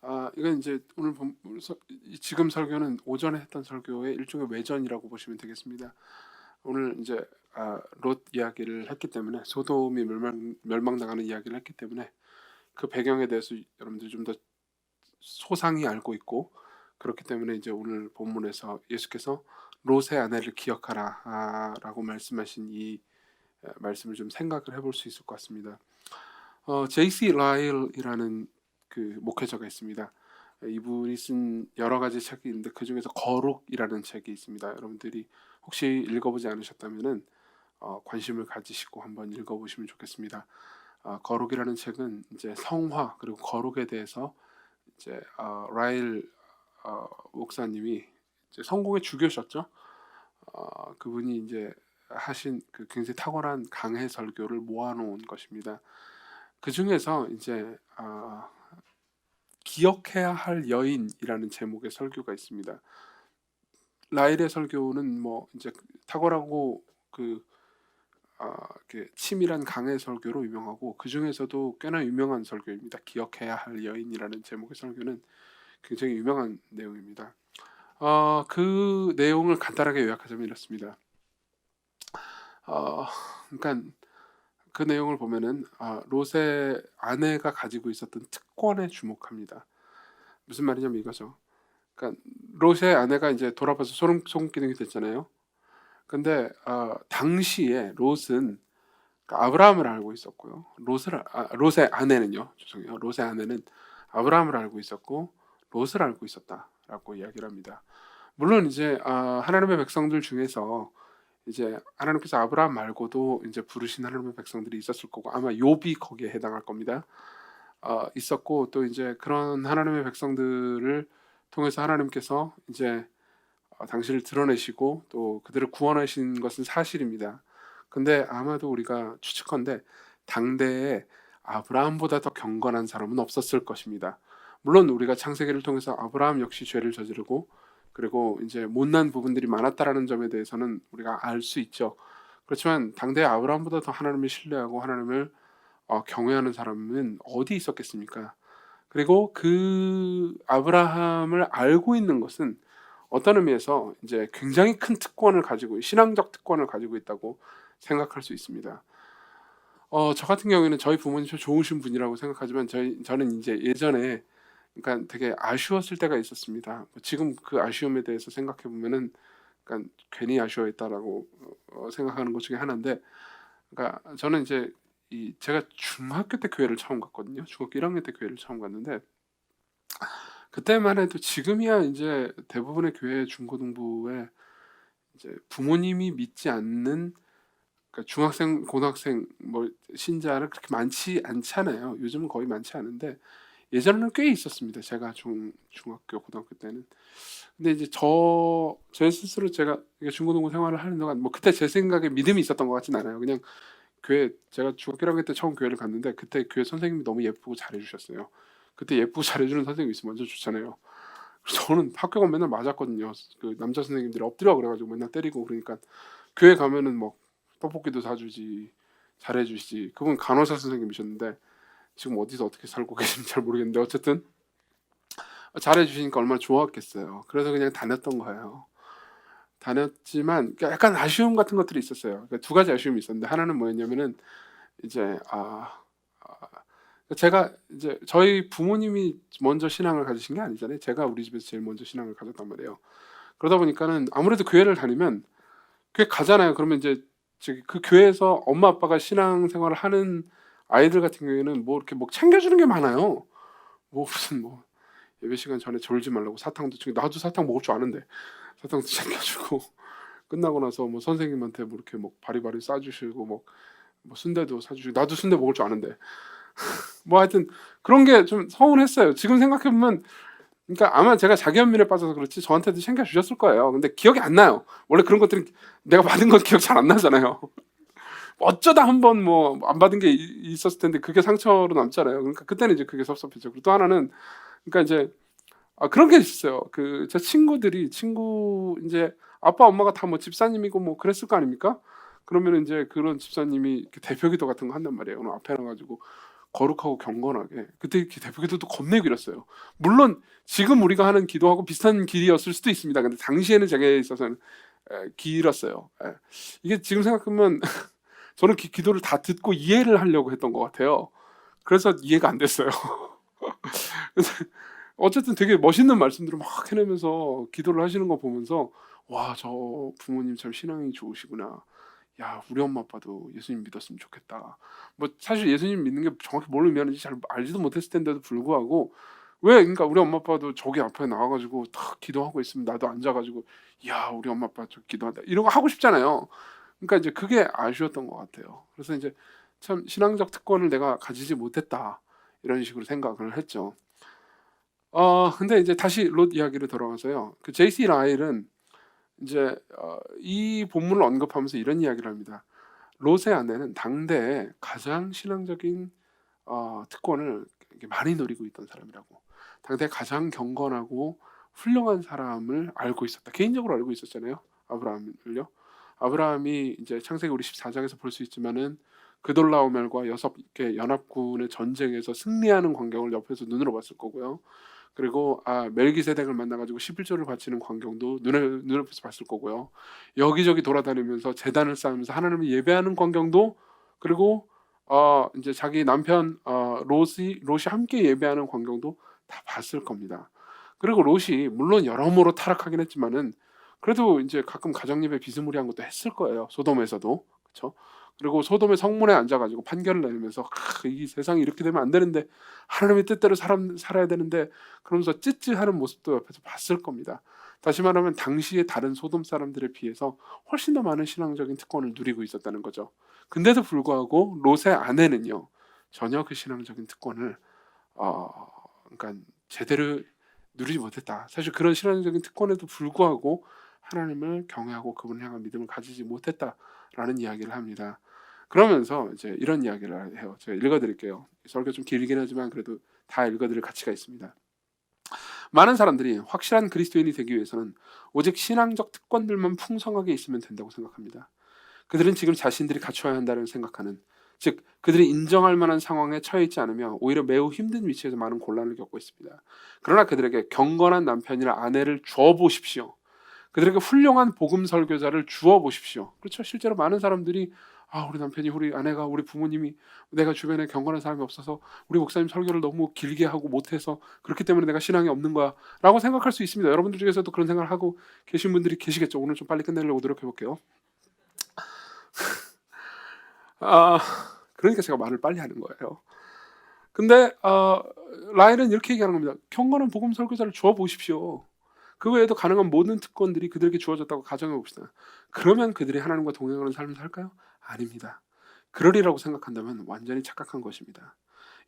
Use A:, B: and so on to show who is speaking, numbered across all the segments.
A: 아 이건 이제 오늘 본 지금 설교는 오전에 했던 설교의 일종의 외전이라고 보시면 되겠습니다. 오늘 이제 아, 롯 이야기를 했기 때문에 소돔이 멸망 멸망당하는 이야기를 했기 때문에 그 배경에 대해서 여러분들이 좀 더 소상히 알고 있고 그렇기 때문에 이제 오늘 본문에서 예수께서 롯의 아내를 기억하라라고 말씀하신 이 어, 말씀을 좀 생각을 해볼 수 있을 것 같습니다. 어, 제이시 라일이라는 그 목회자가 있습니다. 이분이 쓴 여러 가지 책이 있는데 그 중에서 거룩이라는 책이 있습니다. 여러분들이 혹시 읽어보지 않으셨다면은 어, 관심을 가지시고 한번 읽어보시면 좋겠습니다. 어, 거룩이라는 책은 이제 성화 그리고 거룩에 대해서 이제 어, 라일 어, 목사님이 이제 성공의 주교셨죠. 어, 그분이 이제 하신 그 굉장히 탁월한 강해 설교를 모아놓은 것입니다. 그 중에서 이제 아, 기억해야 할 여인이라는 제목의 설교가 있습니다. 라일의 설교는 뭐 이제 탁월하고 그 아, 치밀한 강해 설교로 유명하고 그 중에서도 꽤나 유명한 설교입니다. 기억해야 할 여인이라는 제목의 설교는 굉장히 유명한 내용입니다. 어, 그 내용을 간단하게 요약하자면 이렇습니다. 어, 그러니까 그 내용을 보면은 아, 롯의 아내가 가지고 있었던 특권에 주목합니다. 무슨 말이냐면 이거죠. 그러니까 롯의 아내가 이제 돌아봐서 소름 돋기능이 됐잖아요. 근데 어, 당시에 롯은 그러니까 아브라함을 알고 있었고요. 롯을 아, 롯의 아내는요. 죄송해요. 롯의 아내는 아브라함을 알고 있었고 롯을 알고 있었다라고 이야기를 합니다. 물론 이제 아, 하나님의 백성들 중에서 이제 하나님께서 아브라함 말고도 이제 부르신 하나님의 백성들이 있었을 거고 아마 욥이 거기에 해당할 겁니다. 어, 있었고 또 이제 그런 하나님의 백성들을 통해서 하나님께서 이제 어, 당신을 드러내시고 또 그들을 구원하신 것은 사실입니다. 근데 아마도 우리가 추측컨대 당대에 아브라함보다 더 경건한 사람은 없었을 것입니다. 물론 우리가 창세기를 통해서 아브라함 역시 죄를 저지르고 그리고 이제 못난 부분들이 많았다라는 점에 대해서는 우리가 알 수 있죠. 그렇지만 당대 아브라함보다 더 하나님을 신뢰하고 하나님을 어, 경외하는 사람은 어디 있었겠습니까? 그리고 그 아브라함을 알고 있는 것은 어떤 의미에서 이제 굉장히 큰 특권을 가지고 신앙적 특권을 가지고 있다고 생각할 수 있습니다. 어, 저 같은 경우에는 저희 부모님 참 좋으신 분이라고 생각하지만 저희 저는 이제 예전에 그러니까 되게 아쉬웠을 때가 있었습니다. 지금 그 아쉬움에 대해서 생각해 보면은 그러니까 괜히 아쉬워했다라고 어, 생각하는 것 중에 하나인데, 그러니까 저는 이제 이 제가 중학교 때 교회를 처음 갔거든요. 중학교 1학년 때 교회를 처음 갔는데 그때만 해도 지금이야 이제 대부분의 교회 중고등부에 이제 부모님이 믿지 않는 그러니까 중학생, 고등학생 뭐 신자를 그렇게 많지 않잖아요. 요즘은 거의 많지 않은데 예전에는 꽤 있었습니다. 제가 중 중학교 고등학교 때는. 근데 이제 저 제 스스로 제가 중고등부 생활을 하는 동안 뭐 그때 제 생각에 믿음이 있었던 것 같진 않아요. 그냥 교회 제가 중학교 1학년 때 처음 교회를 갔는데 그때 교회 선생님이 너무 예쁘고 잘해주셨어요. 그때 예쁘고 잘해주는 선생님 있으면 완전 좋잖아요. 저는 학교 가면 맨날 맞았거든요. 그 남자 선생님들이 엎드려 그래가지고 맨날 때리고 그러니까 교회 가면은 뭐 떡볶이도 사주지 잘해주시지. 그분 간호사 선생님이셨는데 지금 어디서 어떻게 살고 계신지 잘 모르겠는데 어쨌든 잘해주시니까 얼마나 좋았겠어요. 그래서 그냥 다녔던 거예요. 다녔지만 그러니까 약간 아쉬움 같은 것들이 있었어요. 그러니까 두 가지 아쉬움이 있었는데 하나는 뭐였냐면은 이제 아, 아 제가 이제 저희 부모님이 먼저 신앙을 가지신 게 아니잖아요. 제가 우리 집에서 제일 먼저 신앙을 가졌단 말이에요. 그러다 보니까는 아무래도 교회를 다니면 교회 가잖아요. 그러면 이제 그 교회에서 엄마 아빠가 신앙 생활을 하는 아이들 같은 경우에는 뭐 이렇게 뭐 챙겨주는 게 많아요. 뭐 무슨 뭐 예배 시간 전에 졸지 말라고 사탕도 챙겨 나도 사탕 먹을 줄 아는데 사탕도 챙겨주고 끝나고 나서 뭐 선생님한테 뭐 이렇게 뭐 바리바리 싸주시고 뭐, 뭐 순대도 사주시고 나도 순대 먹을 줄 아는데 뭐 하여튼 그런 게 좀 서운했어요. 지금 생각해 보면 그러니까 아마 제가 자기 연민에 빠져서 그렇지 저한테도 챙겨 주셨을 거예요. 근데 기억이 안 나요. 원래 그런 것들은 내가 받은 건 기억 잘 안 나잖아요. 어쩌다 한 번 뭐 안 받은 게 이- 있었을 텐데 그게 상처로 남잖아요. 그러니까 그때는 이제 그게 섭섭했죠. 그리고 또 하나는 그러니까 이제 아 그런 게 있었어요. 그 제 친구들이 친구 이제 아빠 엄마가 다 뭐 집사님이고 뭐 그랬을 거 아닙니까? 그러면 이제 그런 집사님이 이렇게 대표기도 같은 거 한단 말이에요. 오늘 앞에 나가지고 거룩하고 경건하게 그때 대표기도도 겁내 길었어요. 물론 지금 우리가 하는 기도하고 비슷한 길이었을 수도 있습니다. 근데 당시에는 제게 있어서는 에, 길었어요. 에. 이게 지금 생각하면 저는 기, 기도를 다 듣고 이해를 하려고 했던 것 같아요. 그래서 이해가 안 됐어요. 어쨌든 되게 멋있는 말씀들을 막 해내면서 기도를 하시는 거 보면서 와 저 부모님 참 신앙이 좋으시구나. 야 우리 엄마 아빠도 예수님 믿었으면 좋겠다. 뭐 사실 예수님 믿는 게 정확히 뭘 의미하는지 잘 알지도 못했을 텐데도 불구하고 왜 그러니까 우리 엄마 아빠도 저기 앞에 나와가지고 딱 기도하고 있으면 나도 앉아가지고 야 우리 엄마 아빠 저 기도한다 이런 거 하고 싶잖아요. 그러니까 이제 그게 아쉬웠던 것 같아요. 그래서 이제 참 신앙적 특권을 내가 가지지 못했다 이런 식으로 생각을 했죠. 어 근데 이제 다시 롯 이야기로 돌아와서요. 그 J.C. 라일은 이제 어, 이 본문을 언급하면서 이런 이야기를 합니다. 롯의 아내는 당대에 가장 신앙적인 어, 특권을 많이 누리고 있던 사람이라고. 당대 가장 경건하고 훌륭한 사람을 알고 있었다. 개인적으로 알고 있었잖아요. 아브라함을요. 아브라함이 이제 창세기 우리 14장에서 볼 수 있지만은 그돌라오멜과 여섯 개 연합군의 전쟁에서 승리하는 광경을 옆에서 눈으로 봤을 거고요. 그리고 아 멜기세덱을 만나가지고 11조를 바치는 광경도 눈에 눈앞에서 봤을 거고요. 여기저기 돌아다니면서 재단을 쌓으면서 하나님을 예배하는 광경도 그리고 어 이제 자기 남편 어 롯이 롯이 함께 예배하는 광경도 다 봤을 겁니다. 그리고 롯이 물론 여러모로 타락하긴 했지만은 그래도 이제 가끔 가정 예배 비스무리한 것도 했을 거예요. 소돔에서도 그렇죠. 그리고 소돔의 성문에 앉아가지고 판결을 내리면서 아, 이 세상이 이렇게 되면 안 되는데 하나님의 뜻대로 사람 살아야 되는데 그러면서 찌찌하는 모습도 옆에서 봤을 겁니다. 다시 말하면 당시의 다른 소돔 사람들에 비해서 훨씬 더 많은 신앙적인 특권을 누리고 있었다는 거죠. 근데도 불구하고 롯의 아내는요 전혀 그 신앙적인 특권을 어 그러니까 제대로 누리지 못했다. 사실 그런 신앙적인 특권에도 불구하고 하나님을 경외하고 그분을 향한 믿음을 가지지 못했다라는 이야기를 합니다. 그러면서 이제 이런 이야기를 해요. 제가 읽어드릴게요. 설교 좀 길긴 하지만 그래도 다 읽어드릴 가치가 있습니다. 많은 사람들이 확실한 그리스도인이 되기 위해서는 오직 신앙적 특권들만 풍성하게 있으면 된다고 생각합니다. 그들은 지금 자신들이 갖춰야 한다는 생각하는 즉 그들이 인정할 만한 상황에 처해 있지 않으며 오히려 매우 힘든 위치에서 많은 곤란을 겪고 있습니다. 그러나 그들에게 경건한 남편이나 아내를 주어 보십시오. 그들에게 훌륭한 복음 설교자를 주어 보십시오. 그렇죠. 실제로 많은 사람들이 아 우리 남편이 우리 아내가 우리 부모님이 내가 주변에 경건한 사람이 없어서 우리 목사님 설교를 너무 길게 하고 못해서 그렇기 때문에 내가 신앙이 없는 거야라고 생각할 수 있습니다. 여러분들 중에서도 그런 생각을 하고 계신 분들이 계시겠죠. 오늘 좀 빨리 끝내려고 노력해 볼게요. 아 그러니까 제가 말을 빨리 하는 거예요. 근데 어, 라인은 이렇게 얘기하는 겁니다. 경건한 복음 설교자를 주어 보십시오. 그 외에도 가능한 모든 특권들이 그들에게 주어졌다고 가정해 봅시다. 그러면 그들이 하나님과 동행하는 삶을 살까요? 아닙니다. 그러리라고 생각한다면 완전히 착각한 것입니다.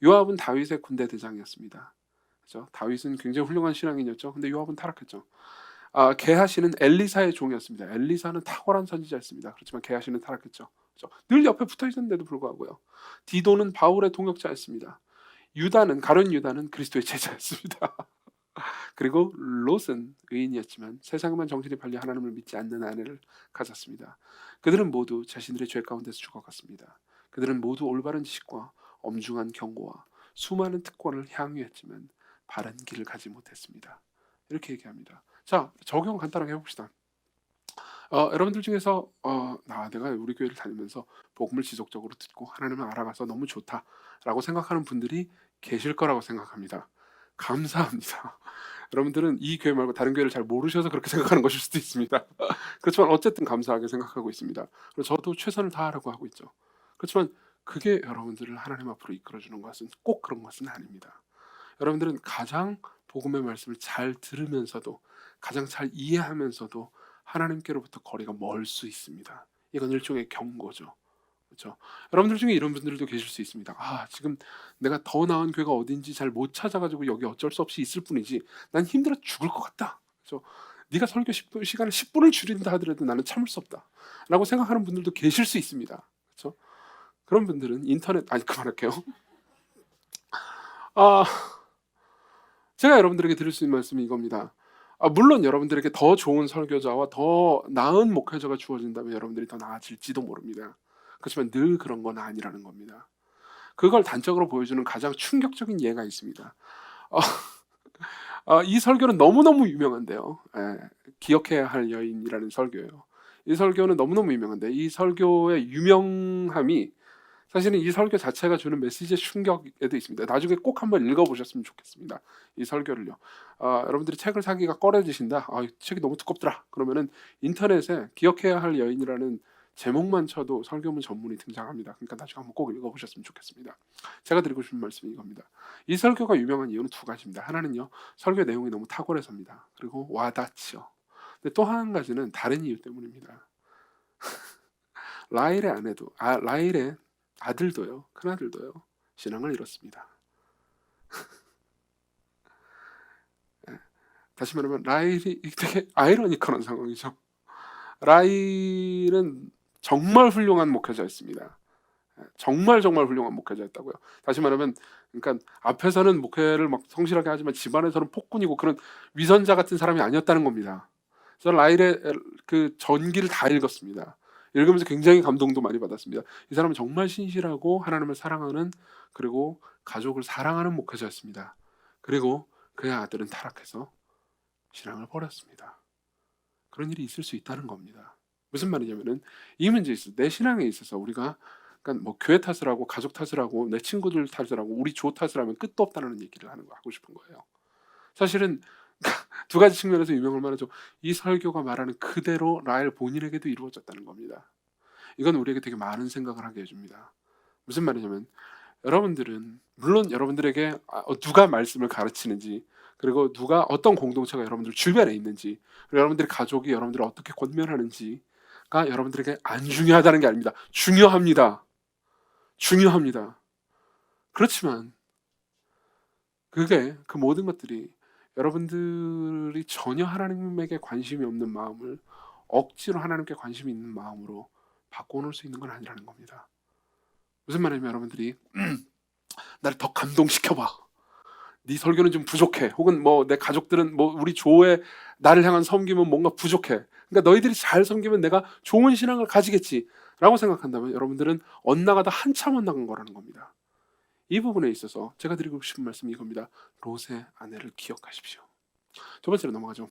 A: 요압은 다윗의 군대 대장이었습니다. 그죠? 다윗은 굉장히 훌륭한 신앙인이었죠. 근데 요압은 타락했죠. 아, 게하시는 엘리사의 종이었습니다. 엘리사는 탁월한 선지자였습니다. 그렇지만 게하시는 타락했죠. 그죠? 늘 옆에 붙어 있었는데도 불구하고요. 디도는 바울의 동역자였습니다. 유다는 가룟 유다는 그리스도의 제자였습니다. 그리고 롯은 의인이었지만 세상만 정신이 팔려 하나님을 믿지 않는 아내를 가졌습니다. 그들은 모두 자신들의 죄 가운데서 죽어갔습니다. 그들은 모두 올바른 지식과 엄중한 경고와 수많은 특권을 향유했지만 바른 길을 가지 못했습니다. 이렇게 얘기합니다. 자 적용 간단하게 해봅시다. 어, 여러분들 중에서 어, 나 내가 우리 교회를 다니면서 복음을 지속적으로 듣고 하나님을 알아가서 너무 좋다라고 생각하는 분들이 계실 거라고 생각합니다. 감사합니다. 여러분들은 이 교회 말고 다른 교회를 잘 모르셔서 그렇게 생각하는 것일 수도 있습니다. 그렇지만 어쨌든 감사하게 생각하고 있습니다. 저도 최선을 다하려고 하고 있죠. 그렇지만 그게 여러분들을 하나님 앞으로 이끌어주는 것은 꼭 그런 것은 아닙니다. 여러분들은 가장 복음의 말씀을 잘 들으면서도 가장 잘 이해하면서도 하나님께로부터 거리가 멀 수 있습니다. 이건 일종의 경고죠. 그렇죠. 여러분들 중에 이런 분들도 계실 수 있습니다. 아 지금 내가 더 나은 교회가 어딘지 잘 못 찾아가지고 여기 어쩔 수 없이 있을 뿐이지 난 힘들어 죽을 것 같다. 그렇죠. 네가 설교 10분, 시간을 10분을 줄인다 하더라도 나는 참을 수 없다라고 생각하는 분들도 계실 수 있습니다. 그렇죠? 그런 분들은 인터넷 아니 그만할게요. 아 제가 여러분들에게 드릴 수 있는 말씀이 이겁니다. 아, 물론 여러분들에게 더 좋은 설교자와 더 나은 목회자가 주어진다면 여러분들이 더 나아질지도 모릅니다. 그렇지만 늘 그런 건 아니라는 겁니다. 그걸 단적으로 보여주는 가장 충격적인 예가 있습니다. 어, 어, 이 설교는 너무너무 유명한데요. 예, 기억해야 할 여인이라는 설교예요. 이 설교는 너무너무 유명한데 이 설교의 유명함이 사실은 이 설교 자체가 주는 메시지의 충격에도 있습니다. 나중에 꼭 한번 읽어보셨으면 좋겠습니다. 이 설교를요. 아, 여러분들이 책을 사기가 꺼려지신다. 아, 이 책이 너무 두껍더라. 그러면은 인터넷에 기억해야 할 여인이라는 제목만 쳐도 설교문 전문이 등장합니다. 그러니까 나중에 한번 꼭 읽어보셨으면 좋겠습니다. 제가 드리고 싶은 말씀이 이겁니다. 이 설교가 유명한 이유는 두 가지입니다. 하나는요, 설교 내용이 너무 탁월해서입니다. 그리고 와닿지요. 근데 또 한 가지는 다른 이유 때문입니다. 라일의 아내도, 아, 라일의 아들도요, 큰 아들도요, 신앙을 잃었습니다. 예, 다시 말하면 라일이 되게 아이러니컬한 상황이죠. 라일은 정말 훌륭한 목회자였습니다. 예, 정말 정말 훌륭한 목회자였다고요. 다시 말하면, 그러니까 앞에서는 목회를 막 성실하게 하지만 집안에서는 폭군이고 그런 위선자 같은 사람이 아니었다는 겁니다. 저는 라일의 그 전기를 다 읽었습니다. 읽으면서 굉장히 감동도 많이 받았습니다. 이 사람은 정말 신실하고 하나님을 사랑하는 그리고 가족을 사랑하는 목회자였습니다. 그리고 그의 아들은 타락해서 신앙을 버렸습니다. 그런 일이 있을 수 있다는 겁니다. 무슨 말이냐면은 이 문제에 있어 내 신앙에 있어서 우리가 그러니까 뭐 교회 탓을 하고 가족 탓을 하고 내 친구들 탓을 하고 우리 조 탓을 하면 끝도 없다는 얘기를 하는 거 하고 싶은 거예요. 사실은 두 가지 측면에서 유명할 만하죠. 이 설교가 말하는 그대로 라엘 본인에게도 이루어졌다는 겁니다. 이건 우리에게 되게 많은 생각을 하게 해줍니다. 무슨 말이냐면 여러분들은 물론 여러분들에게 아, 어, 누가 말씀을 가르치는지 그리고 누가 어떤 공동체가 여러분들 주변에 있는지 그리고 여러분들의 가족이 여러분들을 어떻게 권면하는지 가 여러분들에게 안 중요하다는 게 아닙니다. 중요합니다. 중요합니다. 그렇지만 그게 그 모든 것들이 여러분들이 전혀 하나님에게 관심이 없는 마음을 억지로 하나님께 관심이 있는 마음으로 바꿔놓을 수 있는 건 아니라는 겁니다. 무슨 말이냐면 여러분들이 나를 더 감동시켜봐. 네 설교는 좀 부족해. 혹은 뭐 내 가족들은 뭐 우리 조에 나를 향한 섬김은 뭔가 부족해. 그러니까 너희들이 잘 섬기면 내가 좋은 신앙을 가지겠지. 라고 생각한다면 여러분들은 엇나가다 한참 엇나간 거라는 겁니다. 이 부분에 있어서 제가 드리고 싶은 말씀이 이겁니다. 롯의 아내를 기억하십시오. 두 번째로 넘어가죠.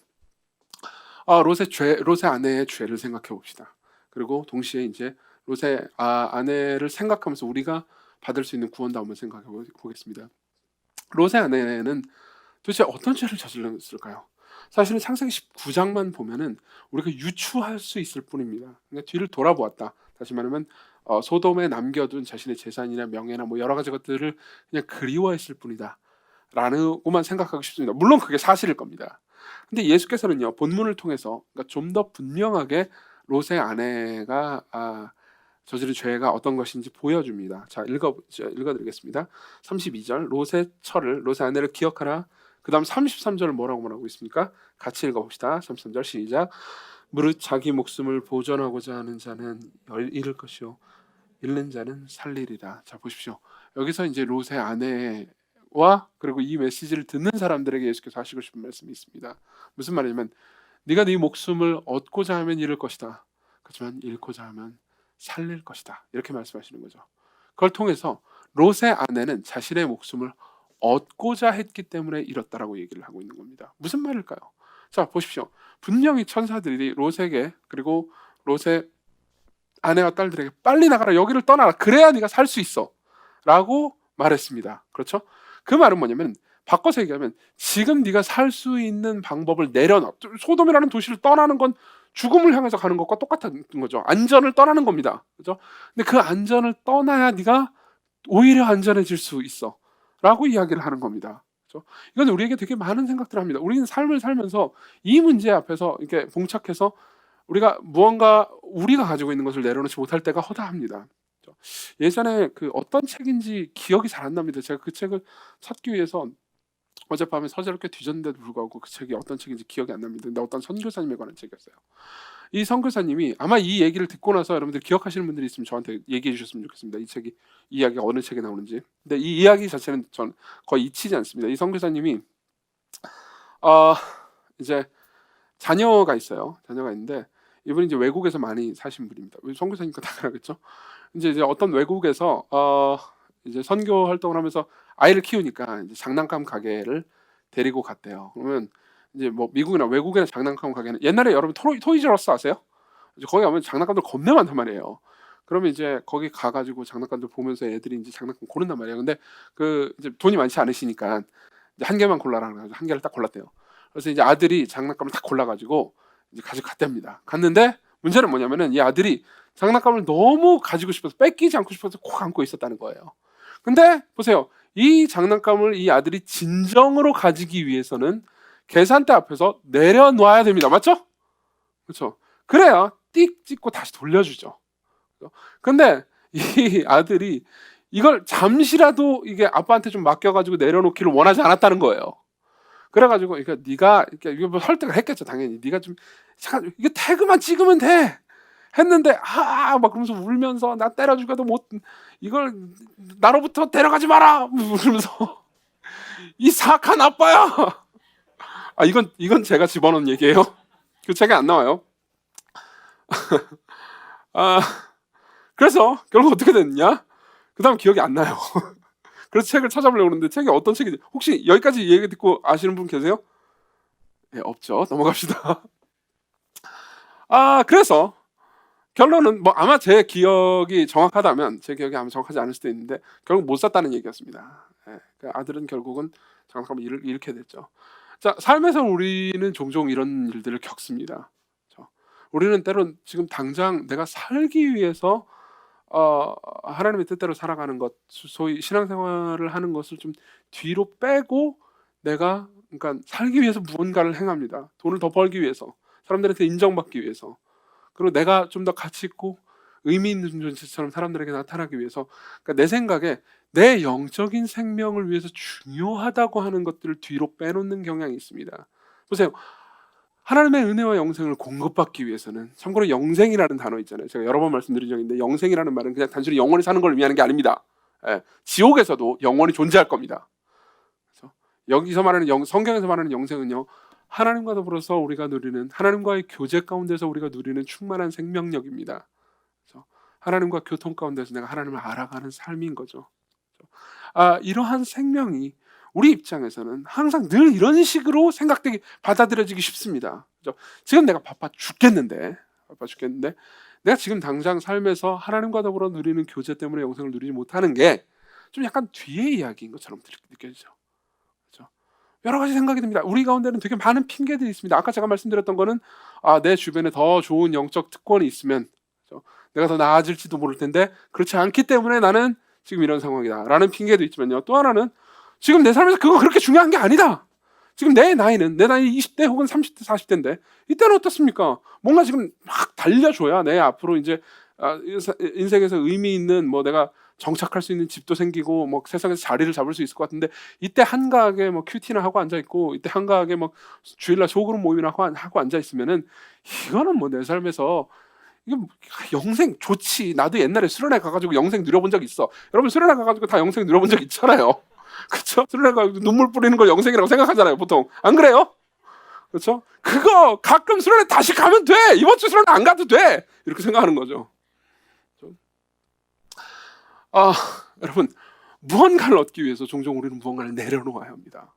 A: 아, 롯의 죄, 롯의 아내의 죄를 생각해 봅시다. 그리고 동시에 이제 롯의 아, 아내를 생각하면서 우리가 받을 수 있는 구원도 한번 생각해 보겠습니다. 롯의 아내는 도대체 어떤 죄를 저질렀을까요? 사실은 창세기 19장만 보면은 우리가 유추할 수 있을 뿐입니다. 그러니까 뒤를 돌아보았다. 다시 말하면 어, 소돔에 남겨둔 자신의 재산이나 명예나 뭐 여러 가지 것들을 그냥 그리워했을 뿐이다. 라는고만 생각하고 싶습니다. 물론 그게 사실일 겁니다. 근데 예수께서는요 본문을 통해서 그러니까 좀 더 분명하게 롯의 아내가 아, 저지른 죄가 어떤 것인지 보여줍니다. 자 읽어 읽어드리겠습니다. 32절 롯의 철을 롯의 아내를 기억하라. 그 다음 33절 뭐라고 말하고 있습니까? 같이 읽어봅시다. 33절 시작. 무릇 자기 목숨을 보존하고자 하는 자는 잃을 것이요 잃는 자는 살리리라. 자 보십시오. 여기서 이제 롯의 아내와 그리고 이 메시지를 듣는 사람들에게 예수께서 하시고 싶은 말씀이 있습니다. 무슨 말이냐면 네가 네 목숨을 얻고자 하면 잃을 것이다. 그렇지만 잃고자 하면 살릴 것이다. 이렇게 말씀하시는 거죠. 그걸 통해서 롯의 아내는 자신의 목숨을 얻고자 했기 때문에 잃었다라고 얘기를 하고 있는 겁니다. 무슨 말일까요? 자 보십시오. 분명히 천사들이 롯에게 그리고 롯의 아내와 딸들에게 빨리 나가라 여기를 떠나라 그래야 네가 살 수 있어라고 말했습니다. 그렇죠? 그 말은 뭐냐면 바꿔서 얘기하면 지금 네가 살 수 있는 방법을 내려놔 소돔이라는 도시를 떠나는 건 죽음을 향해서 가는 것과 똑같은 거죠. 안전을 떠나는 겁니다. 그죠? 근데 그 안전을 떠나야 네가 오히려 안전해질 수 있어 라고 이야기를 하는 겁니다. 그렇죠? 이건 우리에게 되게 많은 생각들을 합니다. 우리는 삶을 살면서 이 문제 앞에서 이렇게 봉착해서 우리가 무언가 우리가 가지고 있는 것을 내려놓지 못할 때가 허다합니다. 그렇죠? 예전에 그 어떤 책인지 기억이 잘 안 납니다. 제가 그 책을 찾기 위해서 어젯밤에 서재를 꽤 뒤졌는데도 불구하고 그 책이 어떤 책인지 기억이 안 납니다. 근데 어떤 선교사님에 관한 책이었어요. 이 선교사님이 아마 이 얘기를 듣고 나서 여러분들 기억하시는 분들이 있으면 저한테 얘기해 주셨으면 좋겠습니다. 이 책이 이 이야기가 어느 책에 나오는지. 근데 이 이야기 자체는 전 거의 잊히지 않습니다. 이 선교사님이 어, 이제 자녀가 있어요. 자녀가 있는데 이분이 이제 외국에서 많이 사신 분입니다. 선교사니까 당연하겠죠. 이제 이제 어떤 외국에서 어, 이제 선교 활동을 하면서 아이를 키우니까 이제 장난감 가게를 데리고 갔대요. 그러면 이제 뭐 미국이나 외국이나 장난감 가게는 옛날에 여러분 토이, 토이즈러스 아세요? 이제 거기 가면 장난감들 겁나 많단 말이에요. 그러면 이제 거기 가가지고 장난감들 보면서 애들이 이제 장난감 고른단 말이에요. 근데 그 이제 돈이 많지 않으시니까 이제 한 개만 골라라 그래서 한 개를 딱 골랐대요. 그래서 이제 아들이 장난감을 딱 골라가지고 이제 가지고 갔답니다. 갔는데 문제는 뭐냐면은 이 아들이 장난감을 너무 가지고 싶어서 뺏기지 않고 싶어서 콕 안고 있었다는 거예요. 근데 보세요. 이 장난감을 이 아들이 진정으로 가지기 위해서는 계산대 앞에서 내려놔야 됩니다. 맞죠? 그렇죠. 그래야 띡 찍고 다시 돌려주죠. 근데 이 아들이 이걸 잠시라도 이게 아빠한테 좀 맡겨가지고 내려놓기를 원하지 않았다는 거예요. 그래가지고 그러니까 네가 이렇게 뭐 설득을 했겠죠 당연히 네가 좀 잠깐 이게 태그만 찍으면 돼 했는데 아 막 그러면서 울면서 나 때려 죽여도 못 이걸 나로부터 데려가지 마라! 그러면서. 이 사악한 아빠야! 아 이건 이건 제가 집어넣은 얘기예요. 그 책에 안 나와요. 아 그래서 결국 어떻게 됐냐? 그 다음 기억이 안 나요. 그래서 책을 찾아보려고 그러는데 책이 어떤 책인지. 혹시 여기까지 얘기 듣고 아시는 분 계세요? 네, 없죠. 넘어갑시다. 아 그래서 결론은 뭐 아마 제 기억이 정확하다면 제 기억이 아마 정확하지 않을 수도 있는데 결국 못 샀다는 얘기였습니다. 예, 그 아들은 결국은 장난감을 잃, 잃게 됐죠. 자 삶에서 우리는 종종 이런 일들을 겪습니다. 그렇죠? 우리는 때론 지금 당장 내가 살기 위해서 어, 하나님의 뜻대로 살아가는 것, 소위 신앙생활을 하는 것을 좀 뒤로 빼고 내가 그러니까 살기 위해서 무언가를 행합니다. 돈을 더 벌기 위해서, 사람들한테 인정받기 위해서, 그리고 내가 좀 더 가치 있고 의미 있는 존재처럼 사람들에게 나타나기 위해서, 그러니까 내 생각에 내 영적인 생명을 위해서 중요하다고 하는 것들을 뒤로 빼놓는 경향이 있습니다. 보세요. 하나님의 은혜와 영생을 공급받기 위해서는 참고로 영생이라는 단어 있잖아요. 제가 여러 번 말씀드린 있는데 영생이라는 말은 그냥 단순히 영원히 사는 걸 의미하는 게 아닙니다. 예, 지옥에서도 영원히 존재할 겁니다. 그래서 여기서 말하는 영, 성경에서 말하는 영생은요. 하나님과 더불어서 우리가 누리는 하나님과의 교제 가운데서 우리가 누리는 충만한 생명력입니다. 하나님과 교통 가운데서 내가 하나님을 알아가는 삶인 거죠. 아, 이러한 생명이 우리 입장에서는 항상 늘 이런 식으로 생각되기 받아들여지기 쉽습니다. 그죠? 지금 내가 바빠 죽겠는데, 바빠 죽겠는데, 내가 지금 당장 삶에서 하나님과 더불어 누리는 교제 때문에 영생을 누리지 못하는 게 좀 약간 뒤의 이야기인 것처럼 느껴지죠. 여러 가지 생각이 듭니다. 우리 가운데는 되게 많은 핑계들이 있습니다. 아까 제가 말씀드렸던 거는 아, 내 주변에 더 좋은 영적 특권이 있으면? 내가 더 나아질지도 모를 텐데 그렇지 않기 때문에 나는 지금 이런 상황이다라는 핑계도 있지만요. 또 하나는 지금 내 삶에서 그거 그렇게 중요한 게 아니다. 지금 내 나이는 내 나이 20대 혹은 30대 40대인데 이때는 어떻습니까? 뭔가 지금 막 달려줘야 내 앞으로 이제 아, 인생에서 의미 있는 뭐 내가 정착할 수 있는 집도 생기고 뭐 세상에서 자리를 잡을 수 있을 것 같은데 이때 한가하게 뭐 큐티나 하고 앉아 있고 이때 한가하게 뭐 주일날 소그룹 모임이나 하고, 앉아 있으면은 이거는 뭐 내 삶에서 이게 뭐 영생 좋지 나도 옛날에 수련회 가가지고 영생 누려본 적 있어 여러분 수련회 가가지고 다 영생 누려본 적 있잖아요 그렇죠? 수련회가 눈물 뿌리는 걸 영생이라고 생각하잖아요, 보통. 안 그래요? 그렇죠? 그거 가끔 수련회 다시 가면 돼. 이번 주 수련회 안 가도 돼. 이렇게 생각하는 거죠. 아, 여러분 무언가를 얻기 위해서 종종 우리는 무언가를 내려놓아야 합니다.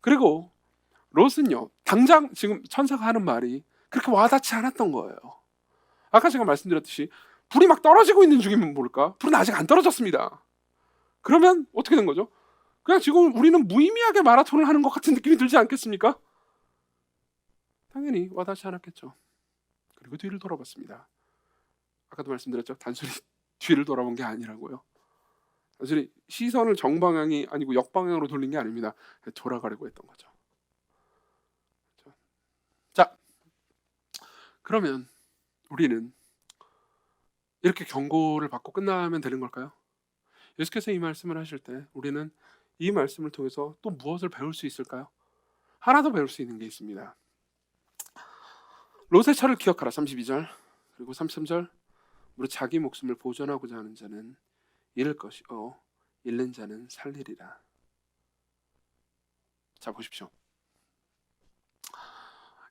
A: 그리고 롯은요, 당장 지금 천사가 하는 말이 그렇게 와닿지 않았던 거예요. 아까 제가 말씀드렸듯이 불이 막 떨어지고 있는 중이면 모를까? 불은 아직 안 떨어졌습니다. 그러면 어떻게 된 거죠? 그냥 지금 우리는 무의미하게 마라톤을 하는 것 같은 느낌이 들지 않겠습니까? 당연히 와닿지 않았겠죠. 그리고 뒤를 돌아봤습니다. 아까도 말씀드렸죠. 단순히 뒤를 돌아본 게 아니라고요. 단순히 시선을 정방향이 아니고 역방향으로 돌린 게 아닙니다. 돌아가려고 했던 거죠. 자, 그러면 우리는 이렇게 경고를 받고 끝나면 되는 걸까요? 예수께서 이 말씀을 하실 때 우리는 이 말씀을 통해서 또 무엇을 배울 수 있을까요? 하나 더 배울 수 있는 게 있습니다. 롯의 차를 기억하라 32절 그리고 33절 우리 자기 목숨을 보존하고자 하는 자는 잃을 것이요 잃는 자는 살리리라. 자 보십시오.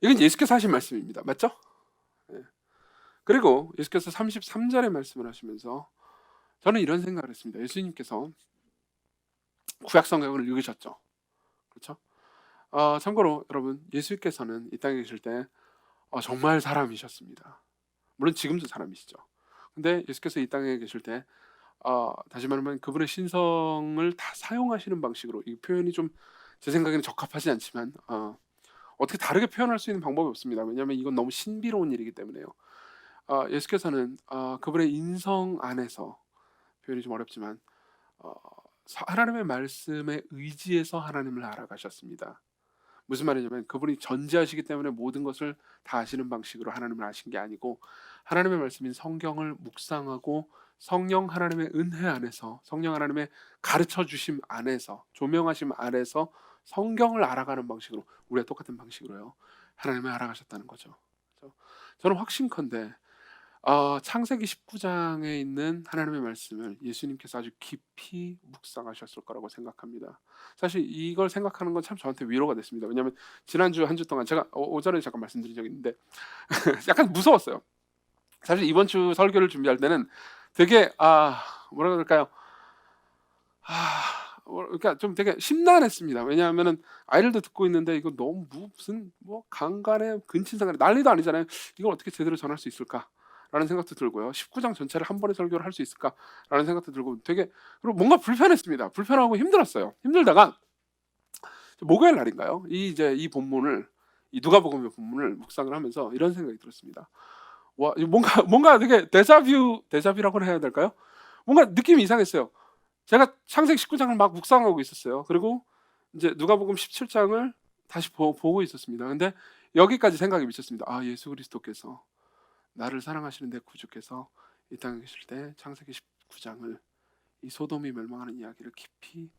A: 이건 예수께서 하신 말씀입니다. 맞죠? 네. 그리고 예수께서 33절의 말씀을 하시면서 저는 이런 생각을 했습니다. 예수님께서 구약 성경을 읽으셨죠. 그렇죠? 어, 참고로 여러분 예수께서는 이 땅에 계실 때 어, 정말 사람이셨습니다. 물론 지금도 사람이시죠. 근데 예수께서 이 땅에 계실 때 어, 다시 말하면 그분의 신성을 다 사용하시는 방식으로 이 표현이 좀 제 생각에는 적합하지 않지만 어, 어떻게 다르게 표현할 수 있는 방법이 없습니다. 왜냐하면 이건 너무 신비로운 일이기 때문에요. 어, 예수께서는 어, 그분의 인성 안에서 표현이 좀 어렵지만 어, 사- 하나님의 말씀에 의지해서 하나님을 알아가셨습니다. 무슨 말이냐면 그분이 전지하시기 때문에 모든 것을 다 아시는 방식으로 하나님을 아신 게 아니고 하나님의 말씀인 성경을 묵상하고 성령 하나님의 은혜 안에서 성령 하나님의 가르쳐 주심 안에서 조명하심 안에서 성경을 알아가는 방식으로 우리가 똑같은 방식으로요 하나님을 알아가셨다는 거죠. 저는 확신컨대 어, 창세기 19장에 있는 하나님의 말씀을 예수님께서 아주 깊이 묵상하셨을 거라고 생각합니다. 사실 이걸 생각하는 건 참 저한테 위로가 됐습니다. 왜냐하면 지난주 한 주 동안 제가 어, 오전에 잠깐 말씀드린 적이 있는데 약간 무서웠어요. 사실 이번 주 설교를 준비할 때는 되게 아 뭐라 그럴까요? 아 뭐, 그러니까 좀 되게 심란했습니다. 왜냐하면은 아이들도 듣고 있는데 이거 너무 무슨 뭐 강간에 근친상간에 난리도 아니잖아요. 이걸 어떻게 제대로 전할 수 있을까? 라는 생각도 들고요. 19장 전체를 한 번에 설교를 할 수 있을까라는 생각도 들고 되게 그리고 뭔가 불편했습니다. 불편하고 힘들었어요. 힘들다가 목요일 날인가요? 이 이제 이 본문을 이 누가복음의 본문을 묵상을 하면서 이런 생각이 들었습니다. 와, 뭔가 뭔가 되게 데자뷰 데자뷰라고 해야 될까요? 뭔가 느낌이 이상했어요. 제가 창세기 19장을 막 묵상하고 있었어요. 그리고 이제 누가복음 17장을 다시 보, 보고 있었습니다. 근데 여기까지 생각이 미쳤습니다. 아, 예수 그리스도께서 나를 사랑하시는 내 구주께서 이 땅에 계실 때 창세기 19장을 이 소돔이 멸망하는 이야기를 깊이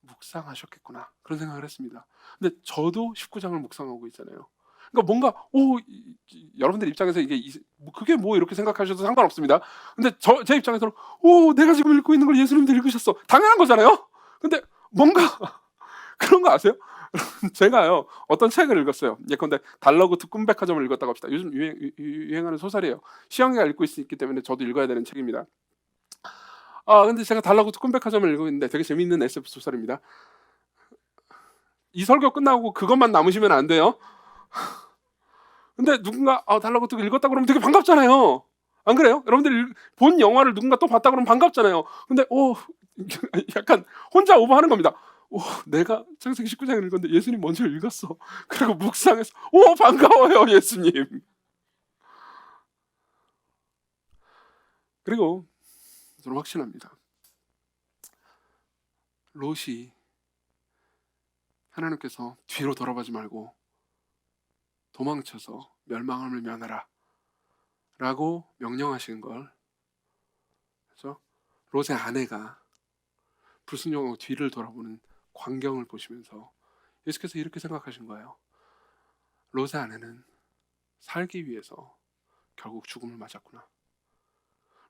A: 묵상하셨겠구나 그런 생각을 했습니다. 근데 저도 19장을 묵상하고 있잖아요. 그러니까 뭔가 오 여러분들 입장에서 이게 이- 뭐 그게 뭐 이렇게 생각하셔도 상관없습니다. 근데 저 제 입장에서는 오 내가 지금 읽고 있는 걸 예수님도 읽으셨어 당연한 거잖아요. 근데 뭔가 그런 거 아세요? 제가요 어떤 책을 읽었어요. 예컨대 달러구트 꿈백화점을 읽었다고 합시다. 요즘 유행, 유- 유행 하는 소설이에요. 시영이가 읽고 있기 때문에 저도 읽어야 되는 책입니다. 아 근데 제가 달러구트 꿈백화점을 읽고 있는데 되게 재미있는 SF 소설입니다. 이 설교 끝나고 그것만 남으시면 안 돼요. 근데 누군가 아, 달라구트 읽었다 그러면 되게 반갑잖아요. 안 그래요? 여러분들 읽- 본 영화를 누군가 또 봤다 그러면 반갑잖아요. 근데 오 약간 혼자 오버하는 겁니다. 오 내가 창세기 19장을 읽었는데 예수님 먼저 읽었어. 그리고 묵상해서 오 반가워요 예수님. 그리고 저는 확신합니다. 롯이 하나님께서 뒤로 돌아보지 말고 도망쳐서 멸망함을 면하라 라고 명령하시는 걸 그래서 롯의 아내가 불순종하고 뒤를 돌아보는 광경을 보시면서 예수께서 이렇게 생각하신 거예요 롯의 아내는 살기 위해서 결국 죽음을 맞았구나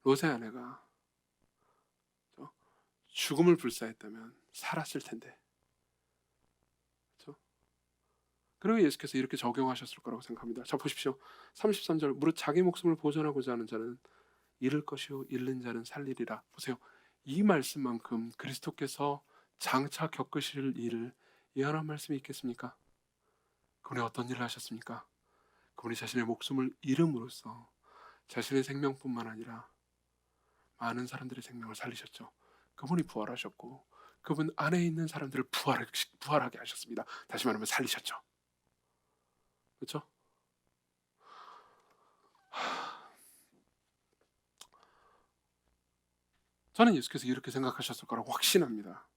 A: 롯의 아내가? 죽음을 불사했다면 살았을 텐데? 그리고 예수께서 이렇게 적용하셨을 거라고 생각합니다. 자 보십시오. 33절 무릇 자기 목숨을 보존하고자 하는 자는 잃을 것이요 잃는 자는 살리리라. 보세요. 이 말씀만큼 그리스도께서 장차 겪으실 일을 예언한 말씀이 있겠습니까? 그분이 어떤 일을 하셨습니까? 그분이 자신의 목숨을 잃음으로써 자신의 생명뿐만 아니라 많은 사람들의 생명을 살리셨죠. 그분이 부활하셨고 그분 안에 있는 사람들을 부활, 부활하게 하셨습니다. 다시 말하면 살리셨죠. 그렇죠? 저는 예수께서 이렇게 생각하셨을 거라고 확신합니다.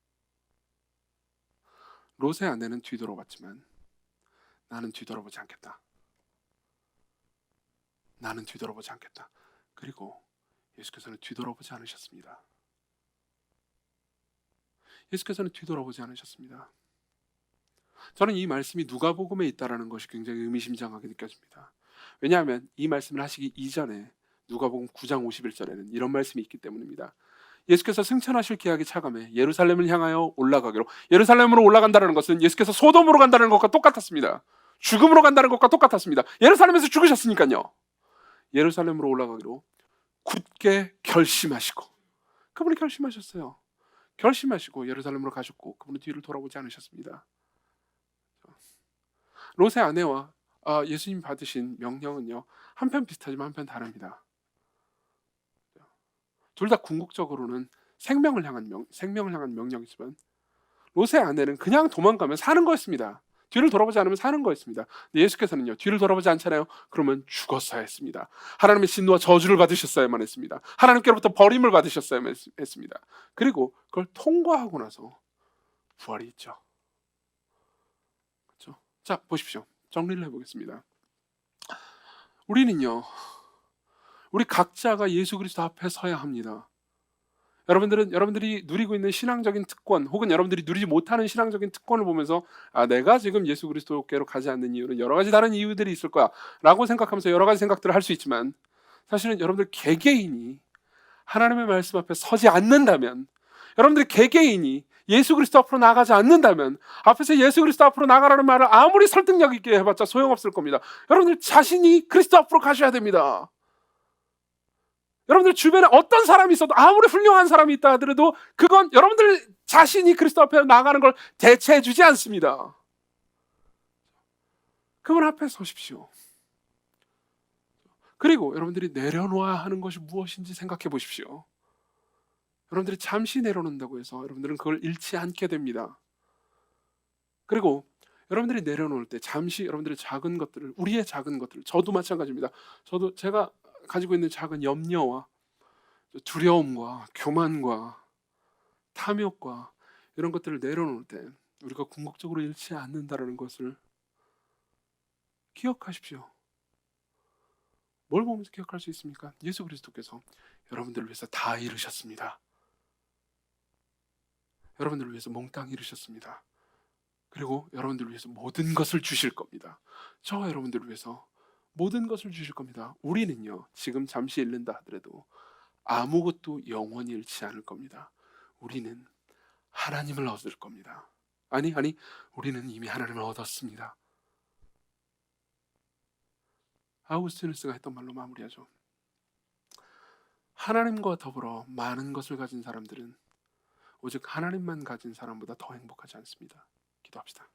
A: 롯의 아내는 뒤돌아봤지만 나는 뒤돌아보지 않겠다. 나는 뒤돌아보지 않겠다. 그리고 예수께서는 뒤돌아보지 않으셨습니다. 예수께서는 뒤돌아보지 않으셨습니다. 저는 이 말씀이 누가복음에 있다라는 것이 굉장히 의미심장하게 느껴집니다. 왜냐하면 이 말씀을 하시기 이전에 누가복음 9장 51절에는 이런 말씀이 있기 때문입니다. 예수께서 승천하실 기약이 차감해 예루살렘을 향하여 올라가기로 예루살렘으로 올라간다는 것은 예수께서 소돔으로 간다는 것과 똑같았습니다. 죽음으로 간다는 것과 똑같았습니다. 예루살렘에서 죽으셨으니까요. 예루살렘으로 올라가기로 굳게 결심하시고 그분이 결심하셨어요. 결심하시고 예루살렘으로 가셨고 그분은 뒤를 돌아보지 않으셨습니다. 롯의 아내와 아, 예수님 받으신 명령은요 한편 비슷하지만 한편 다릅니다. 둘 다 궁극적으로는 생명을 향한 명 생명을 향한 명령이지만 롯의 아내는 그냥 도망가면 사는 거였습니다. 뒤를 돌아보지 않으면 사는 거였습니다. 예수께서는요 뒤를 돌아보지 않잖아요. 그러면 죽었어야 했습니다. 하나님의 진노와 저주를 받으셨어야만 했습니다. 하나님께로부터 버림을 받으셨어야만 했- 했습니다. 그리고 그걸 통과하고 나서 부활이 있죠. 그렇죠? 자 보십시오. 정리를 해보겠습니다. 우리는요, 우리 각자가 예수 그리스도 앞에 서야 합니다. 여러분들은 여러분들이 누리고 있는 신앙적인 특권, 혹은 여러분들이 누리지 못하는 신앙적인 특권을 보면서 아 내가 지금 예수 그리스도께로 가지 않는 이유는 여러 가지 다른 이유들이 있을 거야라고 생각하면서 여러 가지 생각들을 할 수 있지만 사실은 여러분들 개개인이 하나님의 말씀 앞에 서지 않는다면 여러분들 개개인이 예수 그리스도 앞으로 나가지 않는다면 앞에서 예수 그리스도 앞으로 나가라는 말을 아무리 설득력 있게 해봤자 소용없을 겁니다. 여러분들 자신이 그리스도 앞으로 가셔야 됩니다. 여러분들 주변에 어떤 사람이 있어도 아무리 훌륭한 사람이 있다 하더라도 그건 여러분들 자신이 그리스도 앞에 나가는 걸 대체해 주지 않습니다. 그분 앞에 서십시오. 그리고 여러분들이 내려놓아야 하는 것이 무엇인지 생각해 보십시오. 여러분들이 잠시 내려놓는다고 해서 여러분들은 그걸 잃지 않게 됩니다. 그리고 여러분들이 내려놓을 때 잠시 여러분들의 작은 것들을 우리의 작은 것들을 저도 마찬가지입니다. 저도 제가 가지고 있는 작은 염려와 두려움과 교만과 탐욕과 이런 것들을 내려놓을 때 우리가 궁극적으로 잃지 않는다라는 것을 기억하십시오. 뭘 보면서 기억할 수 있습니까? 예수 그리스도께서 여러분들을 위해서 다 이루셨습니다. 여러분들을 위해서 몽땅 이루셨습니다. 그리고 여러분들을 위해서 모든 것을 주실 겁니다. 저 여러분들을 위해서 모든 것을 주실 겁니다. 우리는요, 지금 잠시 잃는다 하더라도 아무것도 영원히 잃지 않을 겁니다. 우리는 하나님을 얻을 겁니다. 아니, 아니, 우리는 이미 하나님을 얻었습니다. 아우스티누스가 했던 말로 마무리하죠. 하나님과 더불어 많은 것을 가진 사람들은 오직 하나님만 가진 사람보다 더 행복하지 않습니다. 기도합시다.